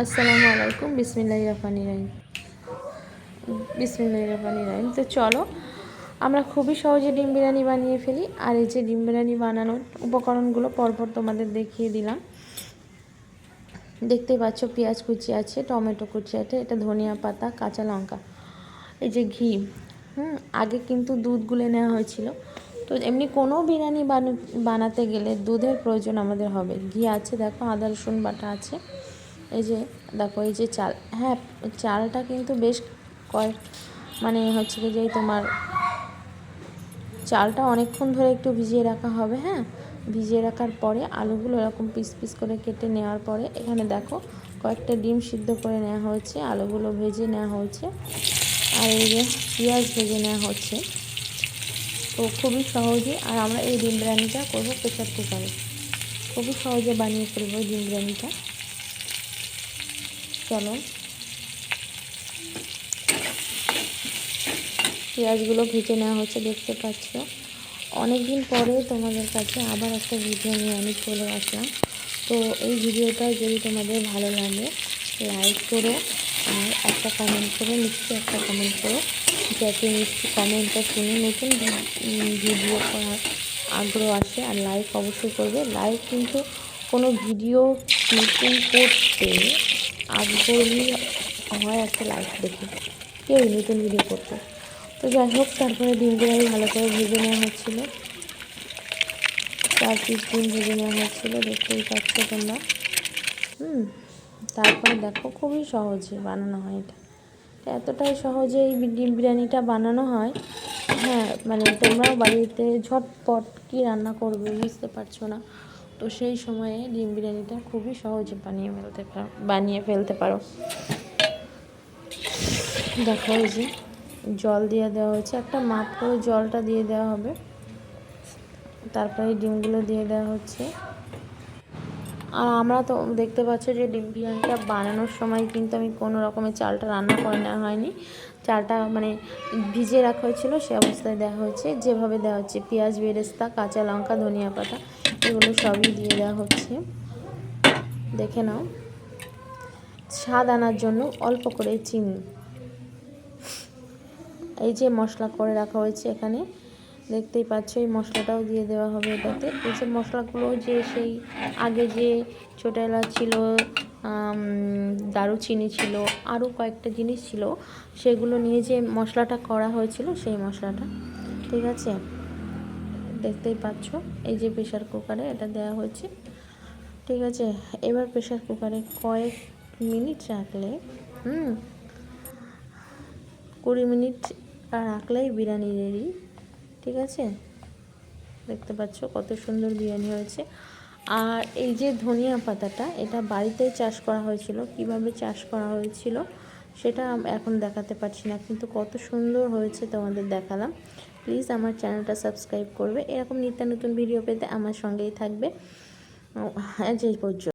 আসসালামু আলাইকুম বিসমিল্লাহ রহমানি রাহিম। বিসমিল্লাহ রহমানি রাহিম। তো চলো, আমরা খুবই সহজে ডিম বিরিয়ানি বানিয়ে ফেলি। আর এই যে ডিম বিরিয়ানি বানানোর উপকরণগুলো পরপর তোমাদের দেখিয়ে দিলাম। দেখতেই পাচ্ছ পেঁয়াজ কুচি আছে, টমেটো কুচি আছে, এটা ধনিয়া পাতা, কাঁচা লঙ্কা, এই যে ঘি। হুম, আগে কিন্তু দুধ গুলে নেওয়া হয়েছিল। তো এমনি কোনো বিরিয়ানি বানাতে গেলে দুধের প্রয়োজন আমাদের হবে। ঘি আছে, দেখো, আদা রসুন বাটা আছে। এই যে, দেখো, এই যে চাল হ্যাঁ চালটা কিন্তু বেশ কয়েক মানে হচ্ছে কি যে তোমার চালটা অনেকক্ষণ ধরে একটু ভিজিয়ে রাখা হবে হ্যাঁ? ভিজিয়ে রাখার পরে আলুগুলো এরকম পিস পিস করে কেটে নেওয়ার পরে, এখানে দেখো, কয়েকটা ডিম সিদ্ধ করে নেওয়া হয়েছে, আলুগুলো ভেজে নেওয়া হয়েছে, আর এই যে পেঁয়াজ ভেজে নেওয়া হচ্ছে। তো খুবই সহজে, আর আমরা এই ডিম বিরিয়ানিটা করব প্রেশার কুকারে খুবই সহজে বানিয়ে ফেলব ডিম বিরিয়ানিটা। চলো পেঁয়াজগুলো ভেজে নেওয়া হচ্ছে দেখতে পাচ্ছ। অনেক দিন পরে তোমাদের কাছে আবার একটা ভিডিও নিয়ে আমি চলে আসলাম। তো এই ভিডিওটা যদি তোমাদের ভালো লাগে লাইক করো আর একটা কমেন্ট করো, নিশ্চয়ই একটা কমেন্ট করো। যাতে নিশ্চয়ই কমেন্টটা শুনে নতুন ভিডিও করার আগ্রহ আসে। আর লাইক অবশ্যই করবে। লাইক কিন্তু কোনো ভিডিও নতুন করতে আগ্রহী হয় একটা লাইক দেখে। কেউ নতুন ভিডিও করতে। তো যাই হোক, তারপরে ডিমগুলো ভালো করে ভেজে নেওয়া হচ্ছিল। চার পিস ডিম ভেজে নেওয়া হচ্ছিল, দেখতেই পাচ্ছ তোমরা। হুম, তারপরে দেখো, খুবই সহজে বানানো হয় এটা। এতটাই সহজে এই ডিম বিরিয়ানিটা বানানো হয়। হ্যাঁ মানে তোমরাও বাড়িতে ঝটপট কী রান্না করবে বুঝতে পারছ না। তো সেই সময়ে ডিম বিরিয়ানিটা খুবই সহজে বানিয়ে ফেলতে পারো বানিয়ে ফেলতে পারো। দেখা যে জল দিয়ে দেওয়া হয়েছে, একটা মাপ করে জলটা দিয়ে দেওয়া হবে। তারপরে ডিমগুলো দিয়ে দেওয়া হচ্ছে। আর আমরা তো দেখতে পাচ্ছ যে ডিম বিরিয়ানিটা বানানোর সময় কিন্তু আমি কোনো রকমের চালটা রান্না করে নেওয়া হয়নি। চালটা মানে ভিজিয়ে রাখা হয়েছিল, সে অবস্থায় দেওয়া হয়েছে। যেভাবে দেওয়া হচ্ছে, পেঁয়াজ, বেরেস্তা, কাঁচা লঙ্কা, ধনিয়া পাতা, এগুলো সবই দিয়ে দেওয়া হচ্ছে। দেখে নাও। স্বাদ আনার জন্য অল্প করে চিনি। এই যে মশলা করে রাখা হয়েছে এখানে। দেখতেই পাচ্ছ, এই মশলাটাও দিয়ে দেওয়া হবে এটাতে। এই যে মশলাগুলো যে সেই আগে যে ছোটো এলাচ ছিল দারুচিনি ছিল, আরও কয়েকটা জিনিস ছিল, সেগুলো নিয়ে যে মশলাটা করা হয়েছিল সেই মশলাটা, ঠিক আছে? দেখতেই পাচ্ছ, এই যে প্রেশার কুকারে এটা দেওয়া হয়েছে, ঠিক আছে? এবার প্রেশার কুকারে কয়েক মিনিট রাখলে, হুম, কুড়ি মিনিট রাখলেই বিরিয়ানি রেডি। ঠিক আছে? দেখতে পাচ্ছ কত সুন্দর বিরিয়ানি হয়েছে। আর এই যে ধনিয়া পাতাটা, এটা বাড়িতেই চাষ করা হয়েছিল। কীভাবে চাষ করা হয়েছিল সেটা এখন দেখাতে পারছি না, কিন্তু কত সুন্দর হয়েছে তোমাদের দেখালাম। প্লিজ আমার চ্যানেলটা সাবস্ক্রাইব করবে। এরকম নিত্য নতুন ভিডিও পেতে আমার সঙ্গেই থাকবে। হ্যাঁ যে পর্যন্ত।